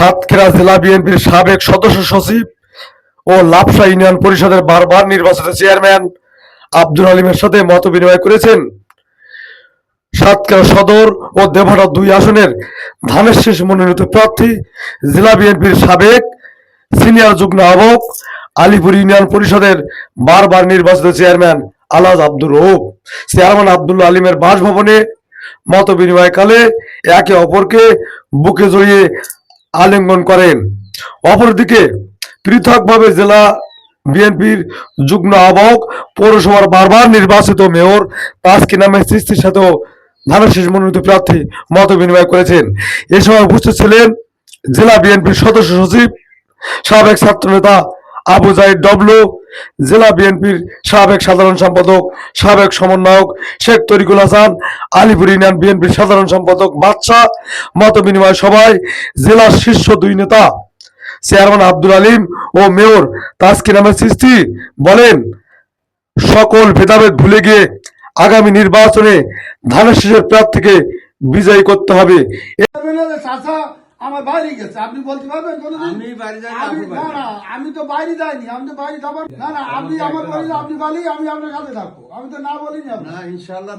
সাতক্ষীরা জেলা বিএনপির সাবেক সদস্য সচিব ও লাপসা ইউনিয়ন পরিষদের বারবার নির্বাচিত চেয়ারম্যান আব্দুল আলিমের সাথে মত বিনিময় করেছেন। সাতক্ষীরা সদর ও দেবহাটা দুই আসনের ধানের শেষ মনোনীত প্রার্থী, জেলা বিএনপির সাবেক সিনিয়র যুগ্ম আহ্বক, আলিপুর ইউনিয়ন পরিষদের বারবার নির্বাচিত চেয়ারম্যান আলাজ আব্দুর রৌফ চেয়ারম্যান আব্দুল আলিমের বাসভবনে মত বিনিময়কালে একে অপরকে বুকে জড়িয়ে আলিঙ্গন করেন। অপরদিকে পৃথকভাবে জেলা বিএনপির যুগ্ম আহ্বায়ক, পৌরসভার বারবার নির্বাচিত মেয়র তাসকি নামের সৃষ্টির সাথেও ধানের মনোনীত প্রার্থী মত বিনিময় করেছেন। এ সময় উপস্থিত ছিলেন জেলা বিএনপির সদস্য সচিব, সাবেক ছাত্রনেতা আবু জাহিদ ডবলু জেলা বিএনপির সাবেক সাধারণ সম্পাদক, সাবেক সমন্বয়ক শেখ তরিকুল হাসান, আলিপুর ইউনিয়ন বিএনপির সাধারণ সম্পাদক বাদশাহ মত বিনিময় সভায় জেলার শীর্ষ দুই নেতা চেয়ারম্যান আব্দুল আলিম ও মেয়র তাসকিন আহমেদ সৃষ্টি বলেন, সকল ভেদাভেদ ভুলে গিয়ে আগামী নির্বাচনে ধানের শেষের প্রার্থীকে বিজয়ী করতে হবে। আমার বাইরে গেছে আপনি বলতে পারবেন? আমি বাইরে যাই, আমি না না আমি তো বাইরে যাইনি আমি তো বাইরে যাবার না না আপনি আমার বাড়ি আপনি বলি আমি আপনার সাথে থাকব। আমি তো না বলিনি না ইনশাল্লাহ।